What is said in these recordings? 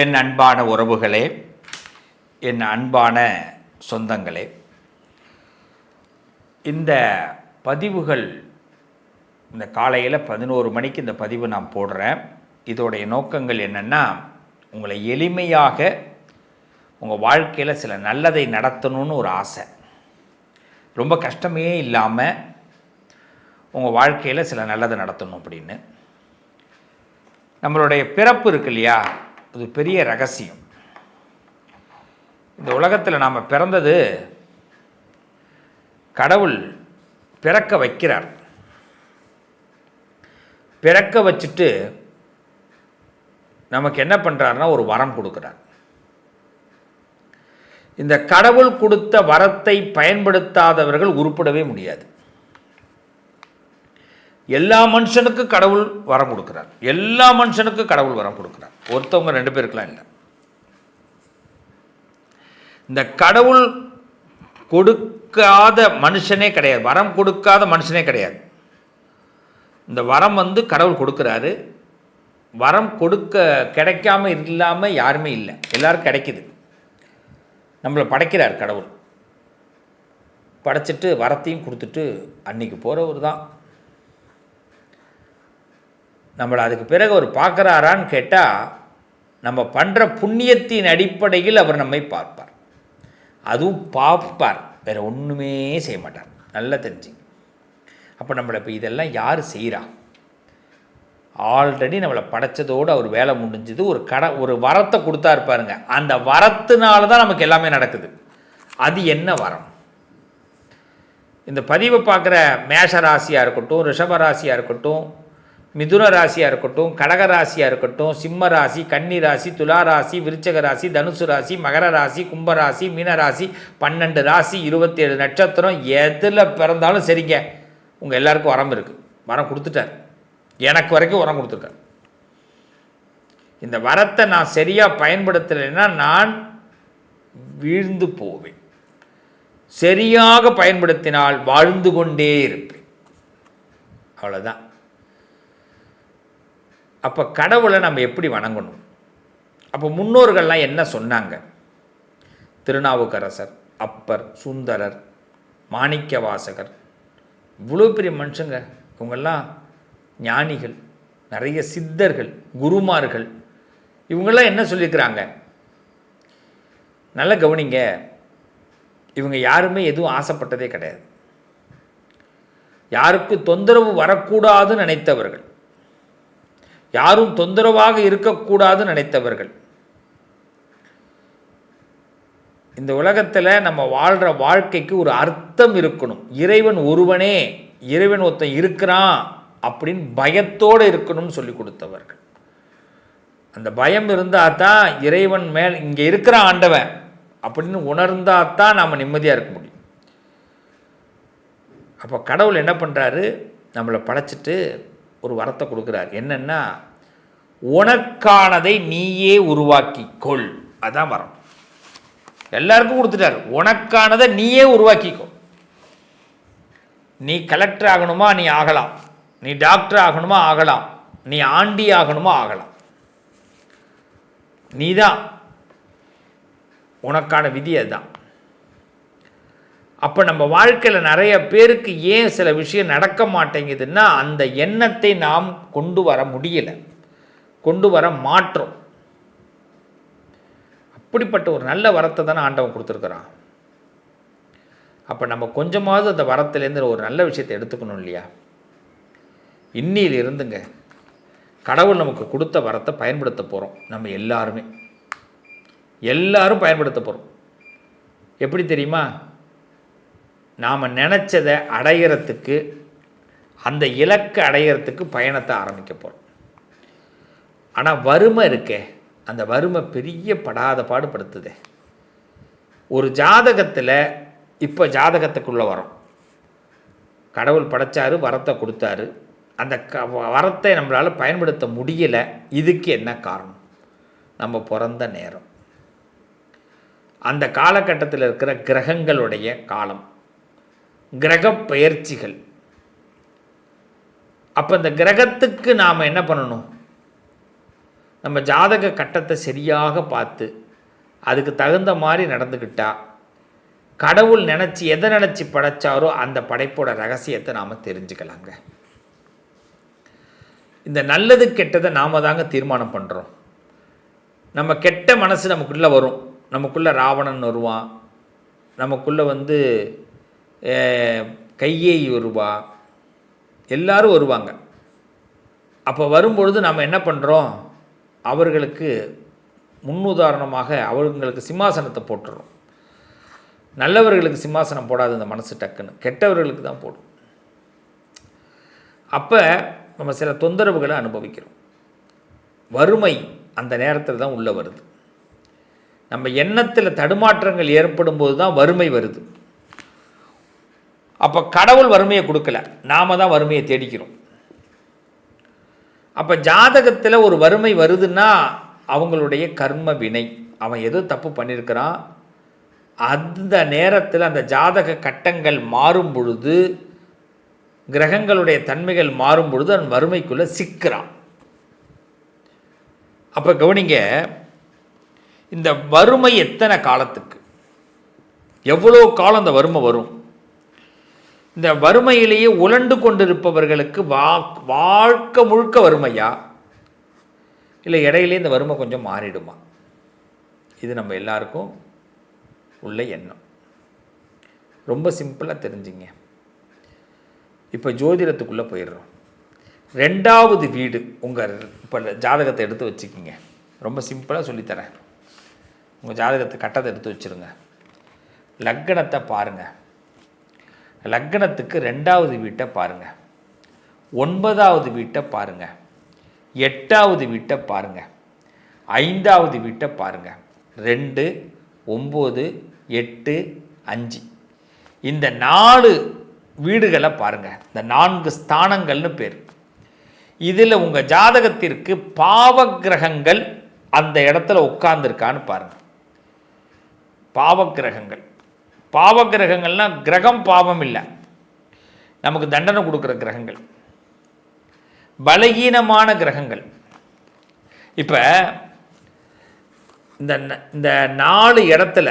என் அன்பான உறவுகளே என் அன்பான சொந்தங்களே இந்த பதிவுகள் இந்த காலையில் பதினோரு மணிக்கு இந்த பதிவு நான் போடுறேன். இதோடைய நோக்கங்கள் என்னென்னா உங்களை எளிமையாக உங்கள் வாழ்க்கையில் சில நல்லதை நடத்தணும்னு ஒரு ஆசை. ரொம்ப கஷ்டமே இல்லாமல் உங்கள் வாழ்க்கையில் சில நல்லதை நடத்தணும் அப்படின்னு. நம்மளுடைய பிறப்பு இருக்கு இல்லையா? அது பெரிய ரகசியம். இந்த உலகத்தில் நாம் பிறந்தது கடவுள் பிறக்க வைக்கிறார். பிறக்க வச்சுட்டு நமக்கு என்ன பண்ணுறாருன்னா ஒரு வரம் கொடுக்குறார். இந்த கடவுள் கொடுத்த வரத்தை பயன்படுத்தாதவர்கள் உருப்பிடவே முடியாது. எல்லா மனுஷனுக்கும் கடவுள் வரம் கொடுக்குறார். எல்லா மனுஷனுக்கும் கடவுள் வரம் கொடுக்குறார். ஒருத்தவங்க ரெண்டு பேருக்கெலாம் இல்லை. இந்த கடவுள் கொடுக்காத மனுஷனே கிடையாது. வரம் கொடுக்காத மனுஷனே கிடையாது. இந்த வரம் வந்து கடவுள் கொடுக்குறாரு. வரம் கொடுக்க கிடைக்காம இல்லாமல் யாருமே இல்லை. எல்லோரும் கிடைக்கிது. நம்மளை படைக்கிறார் கடவுள். படைச்சிட்டு வரத்தையும் கொடுத்துட்டு அன்னைக்கு போகிறவர் தான் நம்மளை அதுக்கு பிறகு அவர் பார்க்குறாரான்னு கேட்டால் நம்ம பண்ணுற புண்ணியத்தின் அடிப்படையில் அவர் நம்மை பார்ப்பார். அதுவும் பார்ப்பார். வேறு ஒன்றுமே செய்ய மாட்டார். நல்லா தெரிஞ்சுங்க. அப்போ நம்மளை இப்போ இதெல்லாம் யார் செய்கிறா ஆல்ரெடி நம்மளை படைச்சதோடு அவர் வேலை முடிஞ்சது. ஒரு கட ஒரு வரத்தை கொடுத்தா இருப்பாருங்க அந்த வரத்தினால தான் நமக்கு எல்லாமே நடக்குது. அது என்ன வரம்? இந்த பதிவை பார்க்குற மேஷ ராசியாக இருக்கட்டும் ரிஷப ராசியாக இருக்கட்டும் மிதுன ராசியாக இருக்கட்டும் கடக ராசியாக இருக்கட்டும் சிம்ம ராசி கன்னி ராசி துலா ராசி விருச்சக ராசி தனுசு ராசி மகர ராசி கும்ப ராசி மீன ராசி பன்னெண்டு ராசி இருபத்தேழு நட்சத்திரம் எதில் பிறந்தாலும் சரிங்க. உங்கள் எல்லாருக்கும் வரம் இருக்குது வரம் கொடுத்துட்டார். எனக்கு வரைக்கும் வரம் கொடுத்துருக்கார். இந்த வரத்தை நான் சரியாக பயன்படுத்தலைன்னா நான் வீழ்ந்து போவேன். சரியாக பயன்படுத்தினால் வாழ்ந்து கொண்டே இருப்பேன். அவ்வளோதான் அப்போ கடவுளை நம்ம எப்படி வணங்கணும்? அப்போ முன்னோர்கள்லாம் என்ன சொன்னாங்க? திருநாவுக்கரசர் அப்பர் சுந்தரர் மாணிக்க வாசகர் இவ்வளோ பெரிய மனுஷங்க இவங்கெல்லாம் ஞானிகள் நிறைய சித்தர்கள் குருமார்கள் இவங்கெல்லாம் என்ன சொல்லியிருக்கிறாங்க? நல்ல கவனிங்க இவங்க யாருமே எதுவும் ஆசைப்பட்டதே கிடையாது. யாருக்கு தொந்தரவு வரக்கூடாதுன்னு நினைத்தவர்கள். யாரும் தொந்தரவாக இருக்கக்கூடாதுன்னு நினைத்தவர்கள். இந்த உலகத்தில் நம்ம வாழ்கிற வாழ்க்கைக்கு ஒரு அர்த்தம் இருக்கணும். இறைவன் ஒருவனே இறைவன் ஒருத்தன் இருக்கிறான் அப்படின்னு பயத்தோடு இருக்கணும்னு சொல்லி கொடுத்தவர்கள். அந்த பயம் இருந்தால் தான் இறைவன் மேல் இங்கே இருக்கிற ஆண்டவன் அப்படின்னு உணர்ந்தால் தான் நாம் நிம்மதியாக இருக்க முடியும். அப்போ கடவுள் என்ன பண்ணுறாரு நம்மளை படைச்சிட்டு ஒரு வரத்தை கொடுக்குறார். என்னென்னா உனக்கானதை நீயே உருவாக்கி கொள் அதான் வரம். எல்லாருக்கும் கொடுத்துட்டார். உனக்கானதை நீயே உருவாக்கிக்கோ. நீ கலெக்டர் ஆகணுமா? நீ ஆகலாம். நீ டாக்டர் ஆகணுமா? ஆகலாம். நீ ஆண்டி ஆகணுமா? ஆகலாம். நீ தான் உனக்கான விதி அதுதான். அப்போ நம்ம வாழ்க்கையில் நிறைய பேருக்கு ஏன் சில விஷயம் நடக்க மாட்டேங்குதுன்னா அந்த எண்ணத்தை நாம் கொண்டு வர முடியலை. கொண்டு வர மாற்றோம். அப்படிப்பட்ட ஒரு நல்ல வரத்தை தானே ஆண்டவன் கொடுத்துருக்குறான். அப்போ நம்ம கொஞ்சமாவது அந்த வரத்துலேருந்து ஒரு நல்ல விஷயத்தை எடுத்துக்கணும் இல்லையா? இன்னியில் இருந்துங்க கடவுள் நமக்கு கொடுத்த வரத்தை பயன்படுத்த போகிறோம் நம்ம எல்லாருமே. எல்லாரும் பயன்படுத்த போகிறோம் எப்படி தெரியுமா? நாம் நினச்சதை அடையிறத்துக்கு அந்த இலக்கை அடையிறத்துக்கு பயணத்தை ஆரம்பிக்க போகிறோம் ஆனால் வறுமை இருக்கே அந்த வறுமை பெரிய படாத பாடுபடுத்துதே. ஒரு ஜாதகத்தில் இப்போ ஜாதகத்துக்குள்ளே வரோம் கடவுள் படைச்சாரு வரத்தை கொடுத்தாரு. அந்த க வரத்தை நம்மளால் பயன்படுத்த முடியலை. இதுக்கு என்ன காரணம்? நம்ம பிறந்த நேரம். அந்த காலகட்டத்தில் இருக்கிற கிரகங்களுடைய காலம். கிரக பெயர்ச்சிகள் அப்போ இந்த கிரகத்துக்கு நாம் என்ன பண்ணணும்? நம்ம ஜாதக கட்டத்தை சரியாக பார்த்து அதுக்கு தகுந்த மாதிரி நடந்துக்கிட்டா கடவுள் நினச்சி எதை நினச்சி படைச்சாரோ அந்த படைப்போட ரகசியத்தை நாம் தெரிஞ்சுக்கலாங்க. இந்த நல்லது கெட்டதை நாம் தாங்க தீர்மானம் பண்ணுறோம் நம்ம கெட்ட மனசு நமக்குள்ளே வரும். நமக்குள்ளே ராவணன் வருவான். நமக்குள்ளே வந்து கையை கையேயி வருவா எல்லாரும் வருவாங்க. அப்போ வரும்பொழுது நாம் என்ன பண்ணுறோம் அவர்களுக்கு முன்னுதாரணமாக அவர்களுக்கு சிம்மாசனத்தை போட்டுறோம். நல்லவர்களுக்கு சிம்மாசனம் போடாது இந்த மனசு டக்குன்னு. கெட்டவர்களுக்கு தான் போடும். அப்போ நம்ம சில தொந்தரவுகளை அனுபவிக்கிறோம். வறுமை அந்த நேரத்தில் தான் உள்ளே வருது. நம்ம எண்ணத்தில் தடுமாற்றங்கள் ஏற்படும் போது தான் வறுமை வருது. அப்போ கடவுள் வறுமையை கொடுக்கல. நாம தான் வறுமையை தேடிக்கிறோம். அப்போ ஜாதகத்தில் ஒரு வறுமை வருதுன்னா அவங்களுடைய கர்ம வினை. அவன் ஏதோ தப்பு பண்ணியிருக்கிறான் அந்த நேரத்தில் அந்த ஜாதக கட்டங்கள் மாறும் பொழுது கிரகங்களுடைய தன்மைகள் மாறும் பொழுது அவன் வறுமைக்குள்ளே சிக்கிறான். அப்போ கவனிங்க இந்த வறுமை எத்தனை காலத்துக்கு? எவ்வளோ காலம் அந்த வறுமை வரும்? இந்த வறுமையிலேயே உலண்டு கொண்டிருப்பவர்களுக்கு வா வாழ்க்கை முழுக்க வறுமையா? இல்லை இடையிலே இந்த வறுமை கொஞ்சம் மாறிடுமா? இது நம்ம எல்லாருக்கும் உள்ள எண்ணம். ரொம்ப சிம்பிளாக தெரிஞ்சுங்க. இப்போ ஜோதிடத்துக்குள்ளே போயிடுறோம். ரெண்டாவது வீடு உங்கள் இப்போ ஜாதகத்தை எடுத்து வச்சுக்கிங்க. ரொம்ப சிம்பிளாக சொல்லித்தரேன். உங்கள் ஜாதகத்தை கட்டத்தை எடுத்து வச்சுருங்க. லக்கணத்தை பாருங்கள் லக்னத்துக்கு ரெண்டாவது வீட்டை பாருங்கள் ஒன்பதாவது வீட்டை பாருங்கள் எட்டாவது வீட்டை பாருங்கள் ஐந்தாவது வீட்டை பாருங்கள் ரெண்டு ஒம்பது எட்டு அஞ்சு. இந்த நாலு வீடுகளை பாருங்கள் இந்த நான்கு ஸ்தானங்கள்னு பேர். இதில் உங்கள் ஜாதகத்திற்கு பாவக்கிரகங்கள் அந்த இடத்துல உட்கார்ந்துருக்கான்னு பாருங்கள் பாவ கிரகங்கள்னா கிரகம் பாவம் இல்லை நமக்கு தண்டனை கொடுக்குற கிரகங்கள். பலகீனமான கிரகங்கள். இப்போ இந்த ந- இந்த நாலு இடத்துல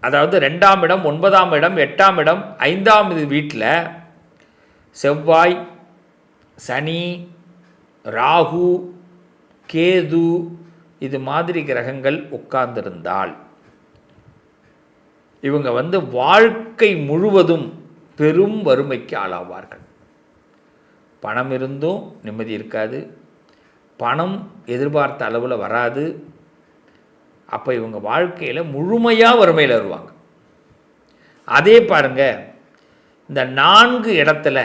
அதாவது ரெண்டாம் இடம் ஒன்பதாம் இடம் எட்டாம் இடம் ஐந்தாம் இது வீட்டில் செவ்வாய் சனி ராகு கேது இது மாதிரி கிரகங்கள் உட்கார்ந்திருந்தால் இவங்க வந்து வாழ்க்கை முழுவதும் பெரும் வறுமைக்கு ஆளாவார்கள். பணம் இருந்தும் நிம்மதி இருக்காது. பணம் எதிர்பார்த்த அளவில் வராது. அப்போ இவங்க வாழ்க்கையில் முழுமையாக வறுமையில் வருவாங்க. அதே பாருங்கள் இந்த நான்கு இடத்துல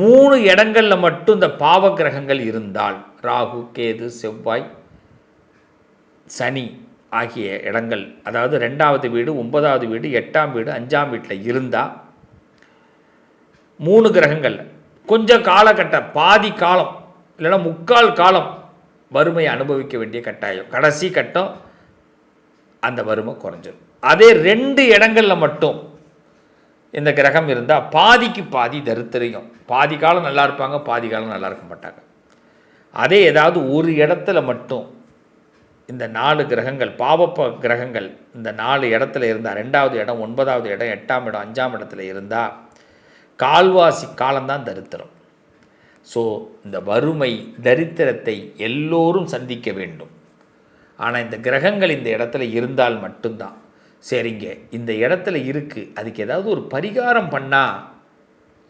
மூணு இடங்களில் மட்டும் இந்த பாவக்கிரகங்கள் இருந்தால் ராகு கேது செவ்வாய் சனி ஆகிய இடங்கள் அதாவது ரெண்டாவது வீடு ஒன்பதாவது வீடு எட்டாம் வீடு அஞ்சாம் வீட்டில் இருந்தால் மூணு கிரகங்கள் கொஞ்சம் காலகட்ட பாதி காலம் இல்லைன்னா முக்கால் காலம் வறுமையை அனுபவிக்க வேண்டிய கட்டாயம். கடைசி கட்டம் அந்த வறுமை குறைஞ்சிரும். அதே ரெண்டு இடங்களில் மட்டும் இந்த கிரகம் இருந்தால் பாதிக்கு பாதி தரித்திரியம். பாதி காலம் நல்லா இருப்பாங்க பாதி காலம் நல்லா இருக்க மாட்டாங்க. அதே ஏதாவது ஒரு இடத்துல மட்டும் இந்த நாலு கிரகங்கள் பாவப்ப கிரகங்கள் இந்த நாலு இடத்துல இருந்தால் ரெண்டாவது இடம் ஒன்பதாவது இடம் எட்டாம் இடம் அஞ்சாம் இடத்துல இருந்தால் கால்வாசி காலம்தான் தரித்திரம். ஸோ இந்த வறுமை தரித்திரத்தை எல்லோரும் சந்திக்க வேண்டும். ஆனால் இந்த கிரகங்கள் இந்த இடத்துல இருந்தால் மட்டும்தான். சரிங்க இந்த இடத்துல இருக்குது அதுக்கு ஏதாவது ஒரு பரிகாரம் பண்ணால்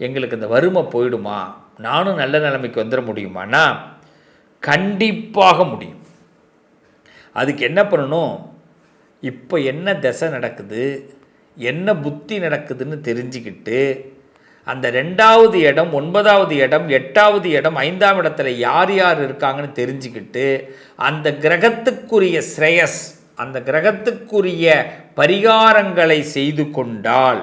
எங்களுக்கு இந்த வறுமை போயிடுமா? நானும் நல்ல நிலைமைக்கு வந்துட முடியுமானா கண்டிப்பாக முடியும். அதுக்கு என்ன பண்ணணும்? இப்போ என்ன திசை நடக்குது? என்ன புத்தி நடக்குதுன்னு தெரிஞ்சுக்கிட்டு அந்த ரெண்டாவது இடம் ஒன்பதாவது இடம் எட்டாவது இடம் ஐந்தாம் இடத்துல யார் யார் இருக்காங்கன்னு தெரிஞ்சுக்கிட்டு அந்த கிரகத்துக்குரிய ஸ்ரேயஸ் அந்த கிரகத்துக்குரிய பரிகாரங்களை செய்து கொண்டால்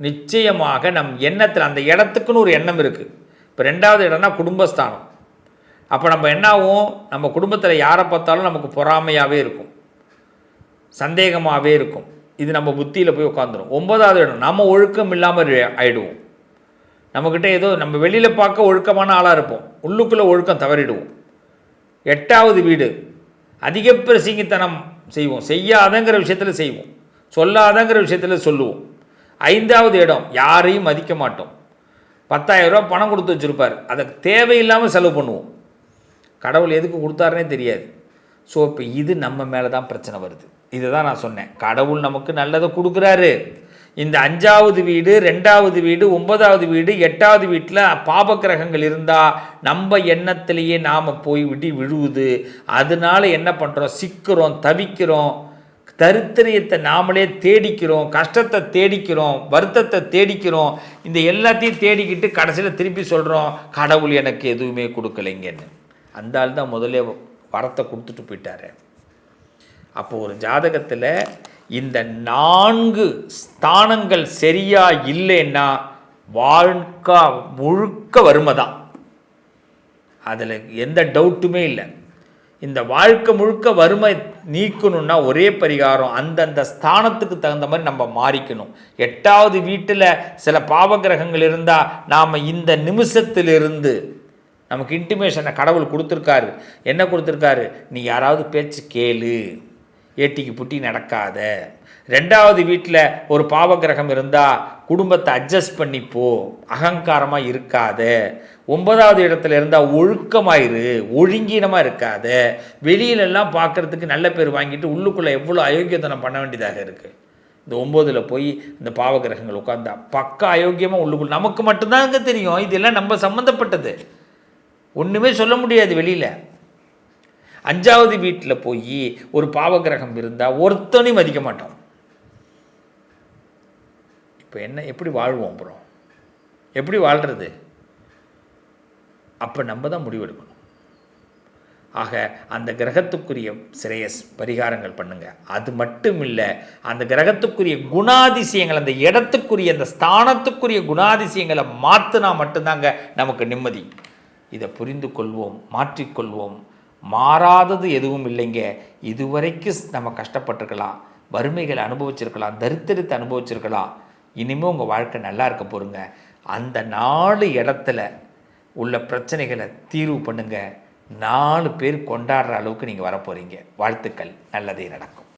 நிச்சயமாக நம் எண்ணத்தில் அந்த இடத்துக்குன்னு ஒரு எண்ணம் இருக்குது இப்போ ரெண்டாவது இடம்னா குடும்பஸ்தானம். அப்போ நம்ம என்னாகும்? நம்ம குடும்பத்தில் யாரை பார்த்தாலும் நமக்கு பொறாமையாகவே இருக்கும். சந்தேகமாகவே இருக்கும். இது நம்ம புத்தியில் போய் உட்காந்துரும் ஒன்பதாவது இடம் நம்ம ஒழுக்கம் இல்லாமல் ஆயிடுவோம். நம்மக்கிட்ட ஏதோ நம்ம வெளியில் பார்க்க ஒழுக்கமான ஆளாக இருப்போம். உள்ளுக்குள்ளே ஒழுக்கம் தவறிடுவோம். எட்டாவது வீடு அதிக பிரசிங்கித்தனம் செய்வோம். செய்யாதங்கிற விஷயத்தில் செய்வோம். சொல்லாதங்கிற விஷயத்தில் சொல்லுவோம். ஐந்தாவது இடம் யாரையும் மதிக்க மாட்டோம். பத்தாயிரம் ரூபா பணம் கொடுத்து வச்சுருப்பார். அதை தேவையில்லாமல் செலவு பண்ணுவோம். கடவுள் எதுக்கு கொடுத்தாருனே தெரியாது. ஸோ இப்போ இது நம்ம மேலே தான் பிரச்சனை வருது. இதை தான் நான் சொன்னேன். கடவுள் நமக்கு நல்லதை கொடுக்குறாரு. இந்த அஞ்சாவது வீடு ரெண்டாவது வீடு ஒன்பதாவது வீடு எட்டாவது வீட்டில் பாபக்கிரகங்கள் இருந்தால் நம்ம எண்ணத்திலேயே நாம் போய் விட்டு விழுவுது. அதனால என்ன பண்ணுறோம் சிக்கிறோம் தவிக்கிறோம். தரித்திரியத்தை நாமளே தேடிக்கிறோம். கஷ்டத்தை தேடிக்கிறோம். வருத்தத்தை தேடிக்கிறோம். இந்த எல்லாத்தையும் தேடிக்கிட்டு கடைசியில் திருப்பி சொல்கிறோம் கடவுள் எனக்கு எதுவுமே கொடுக்கலைங்கன்னு. அந்த ஆள் தான் முதல்ல வரத்தை கொடுத்துட்டு போயிட்டாரு. அப்போ ஒரு ஜாதகத்தில் இந்த நான்கு ஸ்தானங்கள் சரியா இல்லைன்னா வாழ்க்கா முழுக்க வறுமை தான். அதில் எந்த டவுட்டுமே இல்லை. இந்த வாழ்க்கை முழுக்க வறுமை நீக்கணும்னா ஒரே பரிகாரம் அந்தந்த ஸ்தானத்துக்கு தகுந்த மாதிரி நம்ம மாறிக்கணும். எட்டாவது வீட்டில் சில பாவகிரகங்கள் இருந்தால் நாம் இந்த நிமிஷத்திலிருந்து நமக்கு இன்டிமேஷனை கடவுள் கொடுத்துருக்காரு. என்ன கொடுத்துருக்காரு? நீ யாராவது பேச்சு கேளு. ஏட்டிக்கு புட்டி நடக்காத. ரெண்டாவது வீட்டில் ஒரு பாவகிரகம் இருந்தால் குடும்பத்தை அட்ஜஸ்ட் பண்ணிப்போ அகங்காரமாக இருக்காத. ஒன்பதாவது இடத்துல இருந்தால் ஒழுக்கமாயிரு. ஒழுங்கீனமாக இருக்காத. வெளியிலெல்லாம் பார்க்குறதுக்கு நல்ல பேர் வாங்கிட்டு உள்ளுக்குள்ளே எவ்வளோ அயோக்கியத்தனம் பண்ண வேண்டியதாக இருக்குது இந்த ஒம்போதில் போய் இந்த பாவகிரகங்கள் உட்காந்தா பக்க அயோக்கியமாக உள்ளுக்குள்ள நமக்கு மட்டும்தாங்க தெரியும். இதெல்லாம் நம்ம சம்மந்தப்பட்டது ஒன்றுமே சொல்ல முடியாது வெளியில். அஞ்சாவது வீட்டில் போய் ஒரு பாவகிரகம் இருந்தால் ஒருத்தனையும் மதிக்க மாட்டோம். இப்போ என்ன எப்படி வாழ்வோம் அப்புறம் எப்படி வாழ்கிறது அப்போ நம்ம தான் முடிவெடுக்கணும். ஆக அந்த கிரகத்துக்குரிய சிரேயஸ் பரிகாரங்கள் பண்ணுங்க. அது மட்டும் இல்லை அந்த கிரகத்துக்குரிய குணாதிசயங்கள் அந்த இடத்துக்குரிய அந்த ஸ்தானத்துக்குரிய குணாதிசயங்களை மாற்றினா மட்டும்தாங்க நமக்கு நிம்மதி. இதை புரிந்து கொள்வோம் மாற்றிக்கொள்வோம். மாறாதது எதுவும் இல்லைங்க. இதுவரைக்கும் நம்ம கஷ்டப்பட்டிருக்கலாம் வறுமைகளை அனுபவிச்சிருக்கலாம் தரித்திரத்தை அனுபவிச்சிருக்கலாம். இனிமேல் உங்கள் வாழ்க்கை நல்லா இருக்க போகிறங்க அந்த நாலு இடத்துல உள்ள பிரச்சனைகளை தீர்வு பண்ணுங்கள் நாலு பேர் கொண்டாடுற அளவுக்கு நீங்கள் வரப்போகிறீங்க வாழ்த்துக்கள். நல்லதே நடக்கும்.